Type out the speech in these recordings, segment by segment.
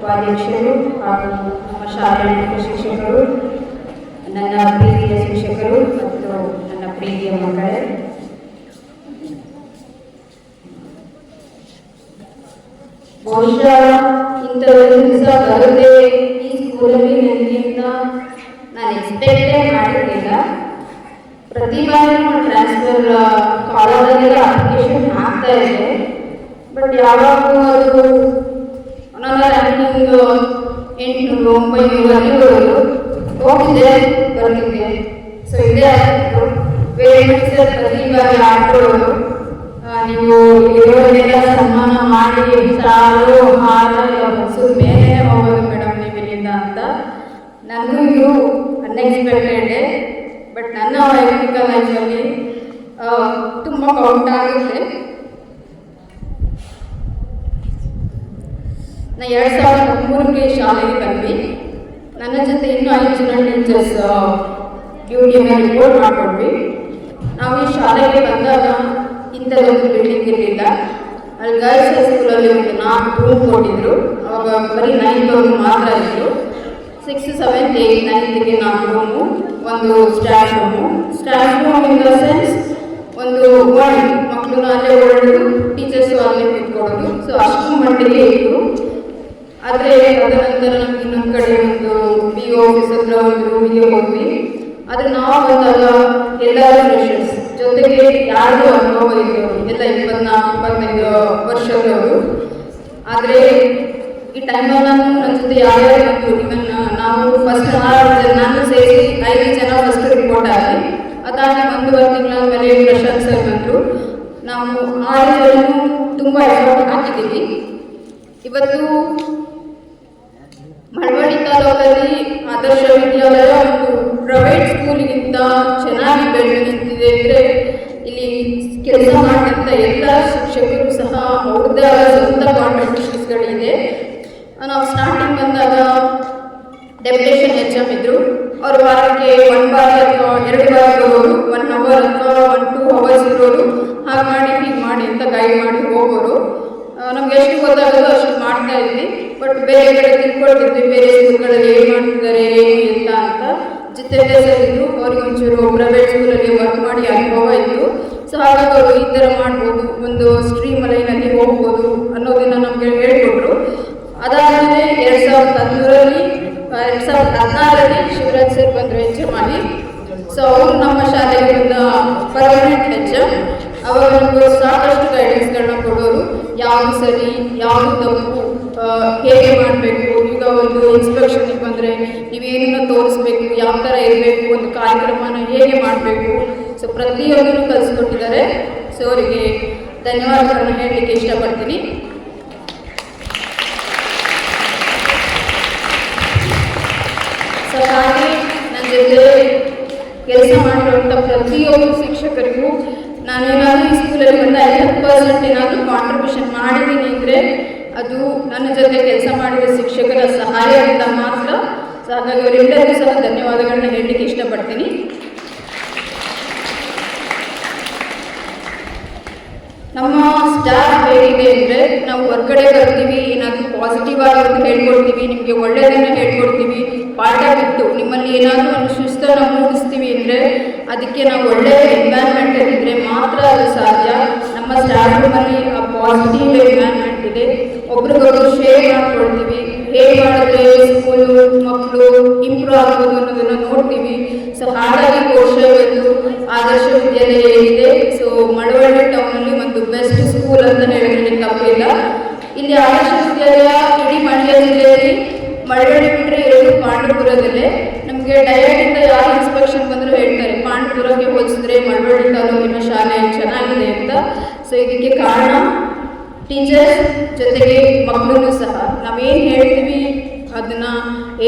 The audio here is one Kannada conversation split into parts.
ಉಪಾಧ್ಯಕ್ಷರು ಹಾಗೂ ನಮ್ಮ ಶಾಲೆಯ ಶಿಕ್ಷಕರು ನನ್ನ ಪ್ರೀತಿಯ ಶಿಕ್ಷಕರು ಮತ್ತು ನನ್ನ ಪ್ರೀತಿಯ ಮಕ್ಕಳೇ. ಬಹುಶಃ ಇಂಥ ಒಂದು ದಿವಸ ಬರುತ್ತೆ ಈ ಸ್ಕೂಲಲ್ಲಿ ನನಗಿಂತ ನಾನು ಎಕ್ಸ್ಪೆಕ್ಟೇ ಮಾಡಿರಲಿಲ್ಲ. ಪ್ರತಿ ಬಾರಿ ಟ್ರಾನ್ಸ್ಫರ್ ಕಾಲೇಜಲ್ಲಿ ಅಪ್ಲಿಕೇಶನ್ ಹಾಕ್ತಾ ಇದೆ. ಬಟ್ ಯಾವಾಗಲೂ ಅದು ಒಂಬೈನೂರು ಅಲ್ಲಿವರೆಗೂ ಹೋಗಿದ್ದೆ ಬರ್ತಿದ್ದೆ ಸೊ ಇದೇ ಪ್ರತಿಭಾಗಿ ಆಟೋರು ನೀವು ಇರೋದನ್ನೆಲ್ಲ ಸನ್ಮಾನ ಮಾಡಿ ಸಾರು ಹಾಲು ಬಸ್ಸು ಮೇಲೆ ಹೋಗೋದು ಮೇಡಮ್ ನೀವು ಇಲ್ಲಿಂದ ಅಂತ ನನಗೂ ಇದು ಅನ್ಎಕ್ಸ್ಪೆಕ್ಟೆಡ್ ಬಟ್ ನನ್ನ ವೈಯಕ್ತಿಕ ಲೈಫಲ್ಲಿ ತುಂಬ ಕೌಂಟ್ ಆಗುತ್ತೆ. ನಾ ಎರಡು ಸಾವಿರದ ಮೂರಕ್ಕೆ ಶಾಲೆಗೆ ಬಂದ್ವಿ ನನ್ನ ಜೊತೆ ಇನ್ನೂ ಐದು ಜನ ಟೀಚರ್ಸ್ ಡ್ಯೂಟಿಯನ್ನು ರಿಪೋರ್ಟ್ ಮಾಡ್ಕೊಂಡ್ವಿ ನಾವು ಈ ಶಾಲೆಗೆ ಬಂದಾಗ ಇಂಥದ್ದೊಂದು ಬಿಲ್ಡಿಂಗ್ ಇರಲಿಲ್ಲ ಅಲ್ಲಿ ಗರ್ಲ್ಸ್ ಹೈಸ್ಕೂಲಲ್ಲಿ ಒಂದು ನಾಲ್ಕು ರೂಮ್ ಕೊಟ್ಟಿದ್ರು ಅವಾಗ ಬರೀ ನೈನ್ತ್ ಮಾತ್ರ ಇತ್ತು ಸಿಕ್ಸ್ ಸೆವೆಂತ್ ಏಯ್ಟ್ ನೈನ್ತ್ಗೆ ನಾಲ್ಕು ರೂಮು ಒಂದು staff room staff room in the sense ಒಂದು ಒನ್ ಮಕ್ಕಳು ಅಲ್ಲೇ ಓಡೋದು ಟೀಚರ್ಸು ಅಲ್ಲೇ ಕೂತ್ಕೊಳ್ಳೋದು ಸೊ ಅಷ್ಟು ಮಟ್ಟಿಗೆ ಇತ್ತು ಆದರೆ ತದನಂತರ ನಮ್ಗೆ ಇನ್ನೊಂದು ಕಡೆ ಒಂದು ಬಿ ಆಫೀಸ್ ಹತ್ರ ಒಂದು ರೂಮಿಗೆ ಹೋದ್ವಿ. ಆದರೆ ನಾವು ಬಂದಾಗ ಎಲ್ಲರೂ ಫ್ರೆಷರ್ಸ್ ಜೊತೆಗೆ ಯಾರು ಅನುಭವ ಇದೆಯೋ ಎಲ್ಲ ಇಪ್ಪತ್ನಾಲ್ಕು ಇಪ್ಪತ್ತೈದು ವರ್ಷದವರು. ಆದರೆ ಈ ಟೈಮಲ್ಲಿ ನಾನು ನನ್ನ ಜೊತೆ ಯಾರ್ಯಾರು ಬಂತು ಇವನ್ ನಾವು ಫಸ್ಟ್ ನಾನು ಸೇರಿ ಐದು ಜನ ಫಸ್ಟ್ ರಿಪೋರ್ಟ್ ಆಗಿ ಅದಾಗಿ ಒಂದೂವರೆ ತಿಂಗಳ ಮೇಲೆ ಪ್ರಶಾಂತ್ ಬಂದರು. ನಾವು ಆರು ಜನ ತುಂಬ ಎಫರ್ಟ್ ಹಾಕಿದ್ದೀವಿ. ಇವತ್ತು ಮಳವಳ್ಳಿ ತಾಲೂಕಲ್ಲಿ ಆದರ್ಶ ವಿದ್ಯಾಲಯ ಒಂದು ಪ್ರೈವೇಟ್ ಸ್ಕೂಲಿಗಿಂತ ಚೆನ್ನಾಗಿ ಬೆಳೆದು ನಿಂತಿದೆ ಅಂದರೆ ಇಲ್ಲಿ ಕೆಲಸ ಮಾಡಿದಂಥ ಎಲ್ಲ ಶಿಕ್ಷಕರು ಸಹ ಅವ್ರದ್ದೇ ಸ್ವಂತ ಕಾಂಟ್ರಿಬ್ಯೂಷನ್ಸ್ಗಳಿದೆ ನಾವು ಸ್ಟಾರ್ಟಿಂಗ್ ಬಂದಾಗ ಡೆಪ್ಯುಟೇಷನ್ ಎಚ್ ಎಂ ಇದ್ದರು ಅವ್ರ ವಾರಕ್ಕೆ ಒನ್ ಬಾರಿ ಅಥವಾ ಎರಡು ಬಾರಿ ಇರೋರು ಒನ್ ಅವರ್ ಅಥವಾ ಒನ್ ಟೂ ಅವರ್ಸ್ ಇರೋರು. ಹಾಗೆ ಮಾಡಿ ಹೀಗೆ ಮಾಡಿ ಅಂತ ಗೈಡ್ ಮಾಡಿ ಹೋಗೋರು. ನಮ್ಗೆ ಎಷ್ಟು ಗೊತ್ತಾಗೋದು ಅಷ್ಟು ಮಾಡ್ತಾ ಇದ್ವಿ ಬಟ್ ಬೇರೆ ಕಡೆ ತಿಳ್ಕೊಳ್ತಿದ್ವಿ, ಬೇರೆ ಸ್ಕೂಲ್ಗಳಲ್ಲಿ ಏನು ಮಾಡ್ತಿದ್ದಾರೆ, ಏನು ಇಲ್ಲ ಅಂತ. ಜಿತೇಂದ್ರ ಸರ್ ಇದ್ರು ಅವ್ರಿಗೆ ಒಂಚೂರು ಪ್ರೈವೇಟ್ ಸ್ಕೂಲಲ್ಲಿ ವರ್ಕ್ ಮಾಡಿ ಅನುಭವ ಇತ್ತು. ಸೊ ಹಾಗಾಗಿ ಅವರು ಈ ಥರ ಮಾಡ್ಬೋದು, ಒಂದು ಸ್ಟ್ರೀಮ್ ಲೈನಲ್ಲಿ ಹೋಗ್ಬೋದು ಅನ್ನೋದನ್ನ ನಮಗೆ ಹೇಳ್ಕೊಟ್ರು. ಅದಾದಮೇಲೆ ಎರಡು ಸಾವಿರದ ಹದಿಮೂರರಲ್ಲಿ ಎರಡು ಸಾವಿರದ ಹದಿನಾರರಲ್ಲಿ ಶಿವರಾಜ್ ಸರ್ ಬಂದರು ಎಚ್ ಆಗಿ ಸೊ ಅವರು ನಮ್ಮ ಶಾಲೆಗೆ ಬಂದ ಪರ್ಮನೆಂಟ್ ಎಚ್ ನಮಗೆ ಸಾಕಷ್ಟು ಗೈಡೆನ್ಸ್ಗಳನ್ನ ಕೊಡೋರು ಯಾವುದು ಸರಿ, ಯಾವುದು ತಪ್ಪು ಹೇಗೆ ಮಾಡಬೇಕು, ಈಗ ಒಂದು ಇನ್ಸ್ಪೆಕ್ಷನ್ಗೆ ಬಂದರೆ ನೀವೇನನ್ನು ತೋರಿಸ್ಬೇಕು, ಯಾವ ಥರ ಇರಬೇಕು, ಒಂದು ಕಾರ್ಯಕ್ರಮನ ಹೇಗೆ ಮಾಡಬೇಕು. ಸೊ ಪ್ರತಿಯೊಂದನ್ನು ಕಲಿಸ್ಕೊಟ್ಟಿದ್ದಾರೆ. ಸೊ ಅವರಿಗೆ ಧನ್ಯವಾದಗಳನ್ನು ಹೇಳಲಿಕ್ಕೆ ಇಷ್ಟಪಡ್ತೀನಿ. ಸೊ ಹಾಗೆ ನನ್ನ ಜೊತೆ ಕೆಲಸ ಮಾಡಿರುವಂಥ ಪ್ರತಿಯೊಂದು ಶಿಕ್ಷಕರಿಗೂ ನಾನೇನಾದರೂ ಈ ಸ್ಕೂಲಲ್ಲಿ ಬಂದ ಐವತ್ತು ಪರ್ಸೆಂಟ್ ಏನಾದರೂ ಕಾಂಟ್ರಿಬ್ಯೂಷನ್ ಮಾಡಿದ್ದೀನಿ ಅಂದರೆ ಅದು ನನ್ನ ಜೊತೆ ಕೆಲಸ ಮಾಡಿದ ಶಿಕ್ಷಕರ ಸಹಾಯದಿಂದ ಮಾತ್ರ. ಸೊ ಹಾಗಾಗಿ ಅವರೆಲ್ಲರಿಗೂ ಸಹ ಧನ್ಯವಾದಗಳನ್ನ ಹೇಳಲಿಕ್ಕೆ ಇಷ್ಟಪಡ್ತೀನಿ. ನಮ್ಮ ಸ್ಟಾಫ್ ಹೇಗಿದೆ ಅಂದರೆ ನಾವು ಹೊರಗಡೆ ಬರ್ತೀವಿ, ಏನಾದರೂ ಪಾಸಿಟಿವ್ ಆಗಿ ಹೇಳ್ಕೊಡ್ತೀವಿ, ನಿಮಗೆ ಒಳ್ಳೆಯದನ್ನು ಹೇಳ್ಕೊಡ್ತೀವಿ. ಪಾಠ ಬಿಟ್ಟು ನಿಮ್ಮಲ್ಲಿ ಏನಾದರೂ ಒಂದು ಶಿಸ್ತನ್ನು ಮೂಡಿಸ್ತೀವಿ ಅಂದರೆ ಅದಕ್ಕೆ ನಾವು ಒಳ್ಳೆಯ ಎನ್ವೈರ್ಮೆಂಟ್ ಇದ್ದರೆ ಮಾತ್ರ ಅದು ಸಾಧ್ಯ. ನಮ್ಮ ಸ್ಟಾಫ್ ಆ ಪಾಸಿಟಿವ್ ಎನ್ವೈರ್ಮೆಂಟ್ ಇದೆ. ಒಬ್ರಿಗೊಬ್ರು ಶೇರ್ ಮಾಡ್ಕೊಳ್ತೀವಿ. ಹೇಗೆ ಮಾಡಿದ್ರೆ ಸ್ಕೂಲು ಮಕ್ಕಳು ಇಂಪ್ರೂವ್ ಆಗ್ಬೋದು ಅನ್ನೋದನ್ನು ನೋಡ್ತೀವಿ. ಸೊ ಹಾಗಾಗಿ ಕೋಶ ಇವತ್ತು ಆದರ್ಶ ವಿದ್ಯಾಲಯ ಇದೆ ಸೊ ಮಳವಳ್ಳಿ ಟೌನಲ್ಲಿ ಒಂದು ಬೆಸ್ಟ್ ಸ್ಕೂಲ್ ಅಂತ ಹೇಳಿದ್ರೆ ತಪ್ಪಿಲ್ಲ. ಇಲ್ಲಿ ಆದರ್ಶ ವಿದ್ಯಾಲಯ ಇಡೀ ಮಂಡ್ಯ ಜಿಲ್ಲೆಯಲ್ಲಿ ಮಳವಳ್ಳಿ ಪಾಂಡವಪುರದಲ್ಲೇ ನಮಗೆ ಡಯಟಿಂದ ಯಾವ ಇನ್ಸ್ಪೆಕ್ಷನ್ ಬಂದರೂ ಹೇಳ್ತಾರೆ ಪಾಂಡವಪುರಕ್ಕೆ ಹೋಲಿಸಿದ್ರೆ ಮಳವಳ್ಳಿ ತಾಲೂಕಿನ ಶಾಲೆ ಚೆನ್ನಾಗಿದೆ ಅಂತ. ಸೊ ಇದಕ್ಕೆ ಕಾರಣ ಟೀಚರ್ಸ್ ಜೊತೆಗೆ ಮಕ್ಕಳು ಸಹ. ನಾವೇನು ಹೇಳ್ತೀವಿ, ಅದನ್ನ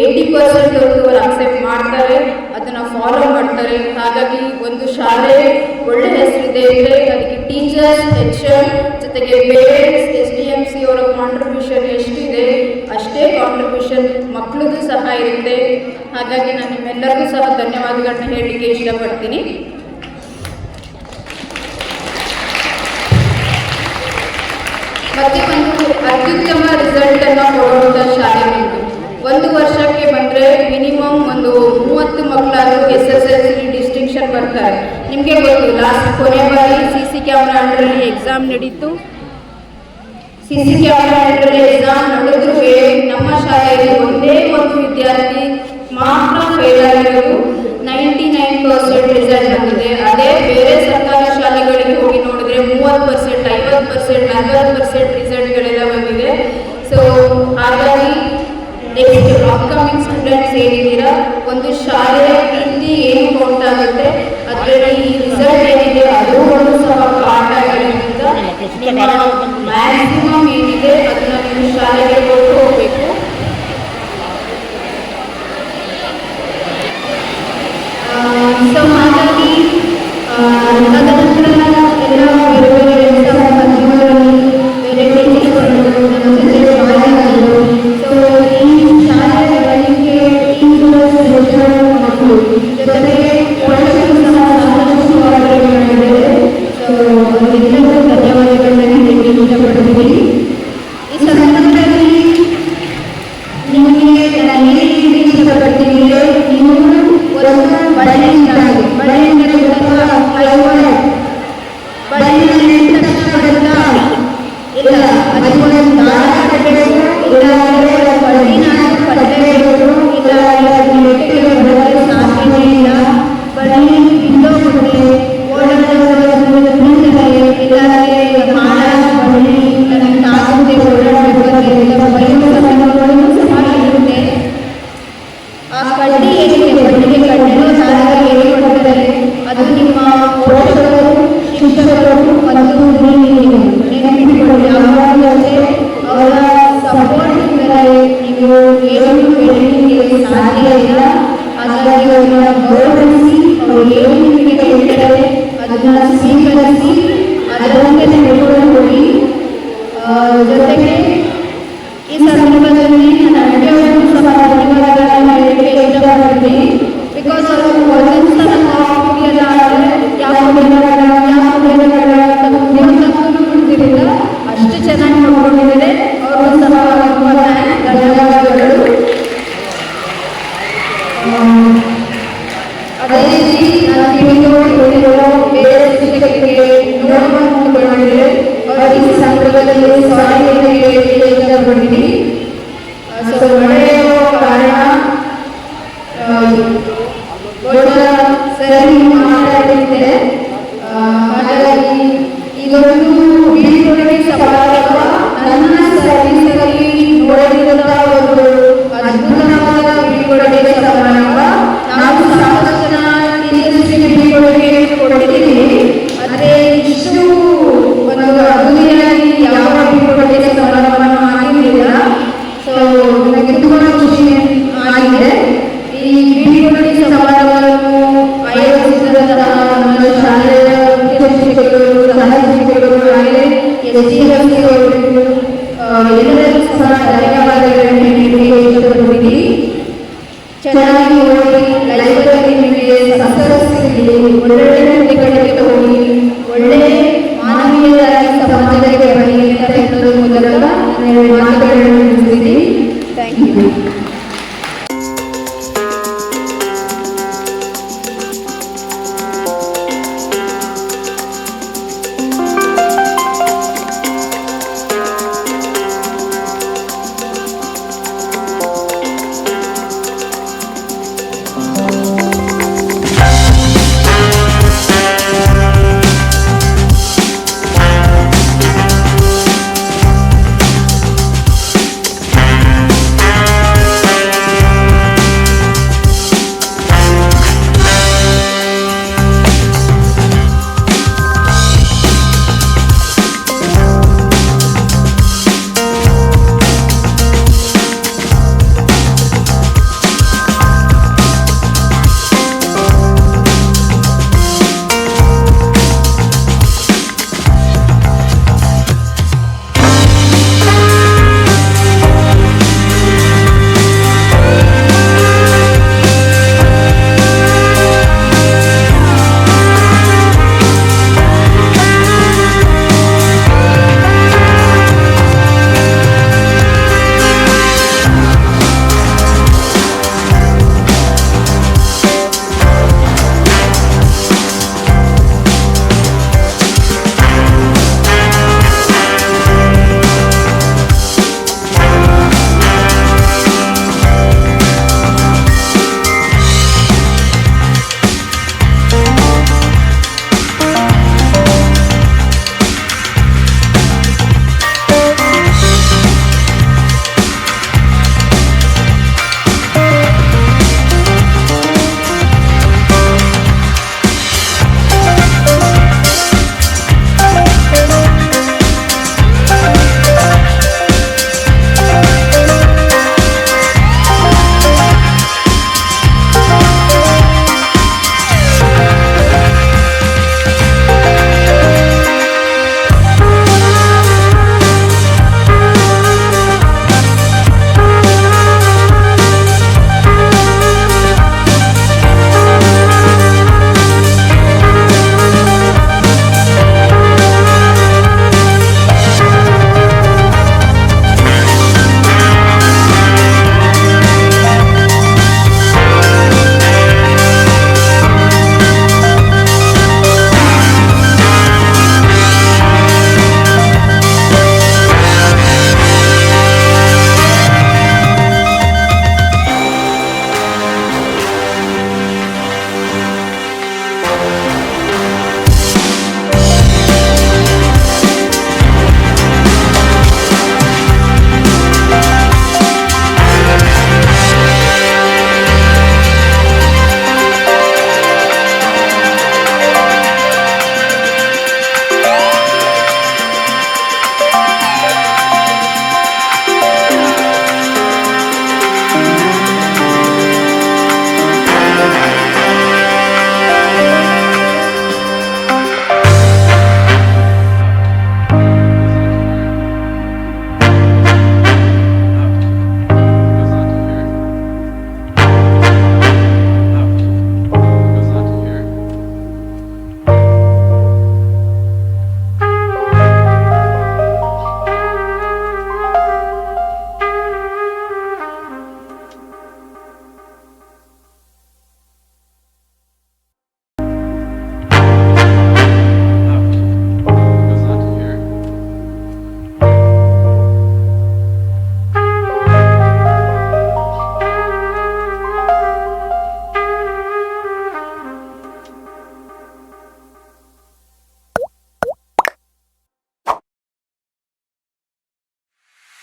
ಏಯ್ಟಿ ಪರ್ಸೆಂಟ್ ಅವರು ಅಕ್ಸೆಪ್ಟ್ ಮಾಡ್ತಾರೆ, ಅದನ್ನ ಫಾಲೋ ಮಾಡ್ತಾರೆ. ಹಾಗಾಗಿ ಒಂದು ಶಾಲೆ ಒಳ್ಳೆ ಹೆಸರಿದೆ ಅಂದರೆ ಅದಕ್ಕೆ ಟೀಚರ್ಸ್ ಎಚ್ ಜೊತೆಗೆ parents S D M C ಅವರ ಕಾಂಟ್ರಿಬ್ಯೂಷನ್ ಎಷ್ಟಿದೆ, ಅಷ್ಟೇ ಕಾಂಟ್ರಿಬ್ಯೂಷನ್ ಮಕ್ಕಳದು ಸಹ ಇರುತ್ತೆ. ಹಾಗಾಗಿ ನಾನು ನಿಮ್ಮೆಲ್ಲರಿಗೂ ಸಹ ಧನ್ಯವಾದಗಳನ್ನ ಹೇಳಲಿಕ್ಕೆ ಇಷ್ಟಪಡ್ತೀನಿ. ಮತ್ತೆ ಒಂದು ಅತ್ಯುತ್ತಮ ರಿಸಲ್ಟ್ ಅನ್ನು ಕೊಡುವಂತ ಶಾಲೆ ಒಂದು ವರ್ಷಕ್ಕೆ ಬಂದ್ರೆ ಮಿನಿಮಮ್ ಒಂದು ಮೂವತ್ತು ಮಕ್ಕಳಾದ್ರೂ ಎಸ್ ಎಸ್ ಎಲ್ ಸಿ ಬರ್ತಾರೆ. ನಿಮಗೆ ಗೊತ್ತು ಲಾಸ್ಟ್ ಕೊನೆ ಬಾರಿ ಸಿ ಸಿ ಕ್ಯಾಮ್ರಾ ಅಂಡರಲ್ಲಿ ಎಕ್ಸಾಮ್ ನಡೀತು. ಸಿ ಸಿ ಕ್ಯಾಮ್ರಾ ಅಂಡ್ರಲ್ಲಿ ಎಕ್ಸಾಮ್ ನಡೆದ್ರೂ ನಮ್ಮ ಶಾಲೆಯಲ್ಲಿ ಒಂದೇ ಒಂದು ವಿದ್ಯಾರ್ಥಿ ಮಾತ್ರ ಫೇಲ್ ಆಗಿರೋದು. ನೈಂಟಿ ನೈನ್ ಪರ್ಸೆಂಟ್ ರಿಸಲ್ಟ್ ಬಂದಿದೆ. ಅದೇ ಬೇರೆ ಸರ್ಕಾರಿ ಶಾಲೆಗಳಿಗೆ ಹೋಗಿ ನೋಡಿದ್ರೆ ಮೂವತ್ತು ಪರ್ಸೆಂಟ್ ಐವತ್ತು ಪರ್ಸೆಂಟ್ ನಲ್ವತ್ತು ಪರ್ಸೆಂಟ್ ರಿಸಲ್ಟ್ಗಳೆಲ್ಲ ಬಂದಿದೆ. ಸೊ ಹಾಗಾಗಿ ನೆಕ್ಸ್ಟ್ ಅಪ್ಕಮಿಂಗ್ ಸ್ಟೂಡೆಂಟ್ಸ್ ಏನಿದ್ದೀರಾ, ಒಂದು ಶಾಲೆಯ ಪ್ರೀತಿ ಏನು ಕೊಟ್ಟಾಗುತ್ತೆ ಅದರಲ್ಲಿ ರಿಸಲ್ಟ್ ಏನಿದೆ? ಅದು ಒಂದು ಸಹ ಪಾಠ ಮ್ಯಾಕ್ಸಿಮಮ್ ಏನಿದೆ? ಅದನ್ನ ನೀವು ಶಾಲೆಗೆ ಕೊಟ್ಟು ಹೋಗಬೇಕು ಸೊ ಹಾಗಾಗಿ ಆ, ತದನಂತರ ಎಲ್ಲ ಬೇರೆ ಬೇರೆ ಎಕ್ಸಾಮ್ ಬಂದಿರೋರಲ್ಲಿ ಬೇರೆ ಟೀಚರ್ಸ್ಗಳು ನಮ್ಮ ಜೊತೆ ಜಾಯ್ನ್ ಆಗಿದ್ರು ಸೊ ಈ ಶಾಲೆಯ ಬೆಳಗ್ಗೆ ಟೀಚರ್ಸ್ ಲೆಕ್ಚರರ್ ಮಕ್ಕಳು ಜೊತೆಗೆ ಪೋಷಕರು ಸಹ ಸಾಕಷ್ಟು ಮಾಡಿದ್ದಾರೆ ಸೊ ಅವರಿಗೆಲ್ಲರಿಗೂ ಧನ್ಯವಾದಗಳನ್ನ ಹೇಳಲಿಕ್ಕೆ ಇಷ್ಟಪಡ್ತೀನಿ ಈ ಸಂದರ್ಭದಲ್ಲಿ ನಿಮಗೆ ನಾನು ಏನು ಹೇಳಲಿಕ್ಕೆ ಇಷ್ಟಪಡ್ತೀನಿ ಅಂದರೆ ನೀವು ಒಂದು ಬಳೆಯಿಂದ ಬಳೆಯಿಂದ ಅಥವಾ ಹೈವರ್ ಬಳೆಯಿಂದ ನಿಂತ ತಕ್ಷಣ ಬರುತ್ತಾ ಇಲ್ಲ ಅದಕ್ಕೊಂದು ದಾರ ಕಟ್ಟಬೇಕು ಇಲ್ಲ ಅಂದರೆ ಬಳ್ಳಿನ ಕಟ್ಟಬೇಕು ಇಲ್ಲ ಅದರ ನೆಟ್ಟಿಗೆ ಬರಲು ಸಾಧ್ಯನೇ ಇಲ್ಲ ಬಳ್ಳಿ ಬಿದ್ದೋಗುತ್ತೆ ಓಡಾಡೋದು ನಿಂತರೆ ಇಲ್ಲ ಅಂದರೆ ಹಾಳಾದ ಬಳ್ಳಿ ನನಗೆ ತಾಗುತ್ತೆ ಓಡಾಡಬೇಕು ಇಲ್ಲ ಬಳ್ಳಿ ಸಂದರ್ಭಗಳು ಸಹ ಇರುತ್ತೆ ಆ ಕಡ್ಡಿ ಏನಿದೆ ಬಳ್ಳಿಗೆ ಕಟ್ಟಿರೋ ದಾರ ಏನು ಕೊಡ್ತಾರೆ ಅದು ನಿಮ್ಮ ಪೋಷಕರು ಶಿಕ್ಷಕರು ಮತ್ತು ನೀವು ನೆನಪಿಟ್ಟುಕೊಳ್ಳಿ ಯಾವಾಗಲೂ ಅಷ್ಟೇ ಅವರ ಸಪೋರ್ಟ್ ಇದ್ದರೆ ನೀವು ಏನು ಬೆಳೀಲಿಕ್ಕೆ ಸಾಧ್ಯ ಇಲ್ಲ ಹಾಗಾಗಿ ಅವರನ್ನ ಗೌರವಿಸಿ ಅವರು ಏನು ನಿಮಗೆ ಹೇಳ್ತಾರೆ ಅದನ್ನ ಸ್ವೀಕರಿಸಿ ಅದರಂತೆ ನಡೆದುಕೊಂಡು ಹೋಗಿ ಆ, ಜೊತೆಗೆ ಈ ಸಂದರ್ಭದಲ್ಲಿ ನಾನು ಅಡ್ಡಿಯವರಿಗೂ ಸಹ ಧನ್ಯವಾದಗಳನ್ನ ಹೇಳಲಿಕ್ಕೆ ಇಷ್ಟಪಡ್ತೀನಿ ಬಿಕಾಸ್ ಅವರು ಒಂದೊಂದು ಸಲ ಕಾಫಿ ಎಲ್ಲ ಆದರೆ ಯಾವ ಬೇಡ ಯಾವ ಬೇಡ ಅಂತ ಒಂದೊಂದಕ್ಕೂ ಬಿಡ್ತಿರಲಿಲ್ಲ ಅಷ್ಟು ಚೆನ್ನಾಗಿ ನೋಡ್ಕೊಂಡಿದ್ದಾರೆ ಅವರು ಸಹ ತುಂಬ ಥ್ಯಾಂಕ್ಸ್ ಧನ್ಯವಾದಗಳು ಆ, ಅದೇ ರೀತಿ ನಾನು ತಿಳಿದು ತಿಳಿದಿರೋ ಬೇರೆ ಶಿಕ್ಷಕರಿಗೆ ನೋಡಿಕೊಂಡಿದ್ರೆ ಅವರು ಈ ಸಂದರ್ಭದಲ್ಲಿ ಸಾರಿ ಹೇಳಲಿಕ್ಕೆ ಇಷ್ಟಪಡ್ತೀನಿ ಸೊ ಎಜುಕೇಶನ್ ಎಲ್ಲರೂ ಸಹ